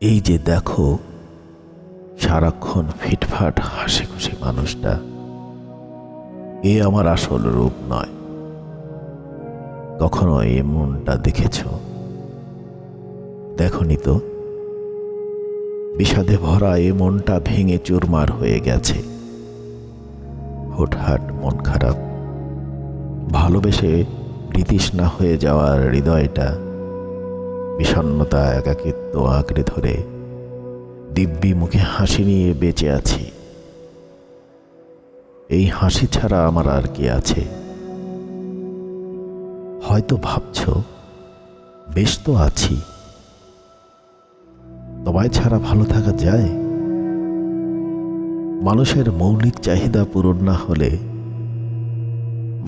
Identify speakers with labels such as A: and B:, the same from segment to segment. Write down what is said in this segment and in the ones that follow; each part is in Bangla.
A: এই যে দেখো, সারাক্ষণ ফিটফাট হাসি খুশি মানুষটা, এ আমার আসল রূপ নয়। কখনো এ মনটা দেখেছ? দেখনি তো? বিষাদে ভরা এ মনটা ভেঙে চুরমার হয়ে গেছে। হুটহাট মন খারাপ। ভালোবেসে প্রীতিষ্ণা হয়ে যাওয়ার হৃদয়টা বিষণ্নতা একাকিত্ব আঁকড়ে ধরে দিব্যি মুখে হাসি নিয়ে বেঁচে আছি। এই হাসি ছাড়া আমার আর কি আছে? হয়তো ভাবছ, বেশ তো আছি। তোমায় ছাড়া ভালো থাকা যায়? মানুষের মৌলিক চাহিদা পূরণ না হলে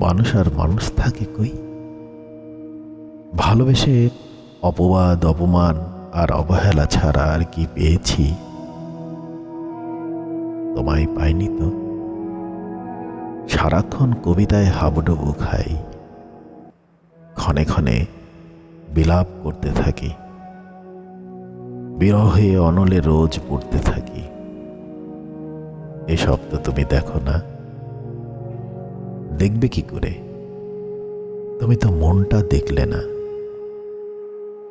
A: মানুষ আর মানুষ থাকে কই? ভালোবেসে অপবাদ, অপমান আর অবহেলা ছাড়া আর কি পেয়েছি? তোমায় পাইনি তো? সারাক্ষণ কবিতায় হাবুডুবু খাই। ক্ষণে ক্ষণে বিলাপ করতে থাকি। বিরহে অনলে রোজ পড়তে থাকি। এসব তো তুমি দেখো না। দেখবে কি করে? তুমি তো মনটা দেখলে না।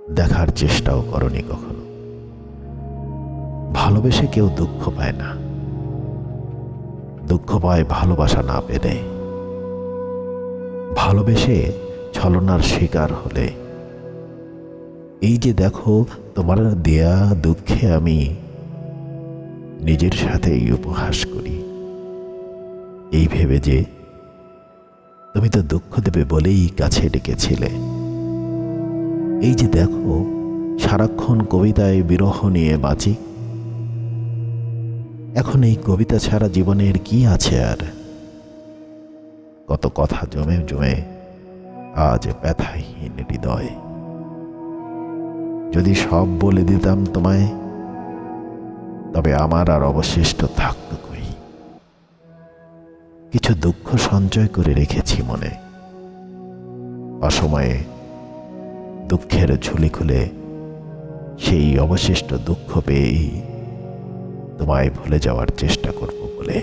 A: দেখার চেষ্টাও করনি কখনো। ভালোবেসে কেউ দুঃখ পায় না। দুঃখ পায় ভালোবাসা না পেলে। ভালোবেসে ছলনার শিকার হলে। এই যে দেখো, তোমার দেয়া দুঃখে আমি নিজের সাথেই উপহাস করি। এই ভেবে যে তুমি তো দুঃখ দেবে বলেই কাছে ডেকেছিলে। এই যে দেখো, সারাক্ষণ কবিতায় বিরহ নিয়ে বাঁচি। এখন এই কবিতা ছাড়া জীবনের কি আছে আর? কত কথা জমে জমে আজ ব্যথাহীন হৃদয়। যদি সব বলে দিতাম তোমায়, তবে আমার আর অবশিষ্ট থাকতো কই? কিছু দুঃখ সঞ্চয় করে রেখেছি মনে। অসময়ে দুঃখের ঝুলি খুলে সেই অবশিষ্ট দুঃখ পেয়েই তোমায় ভুলে যাওয়ার চেষ্টা করব বলে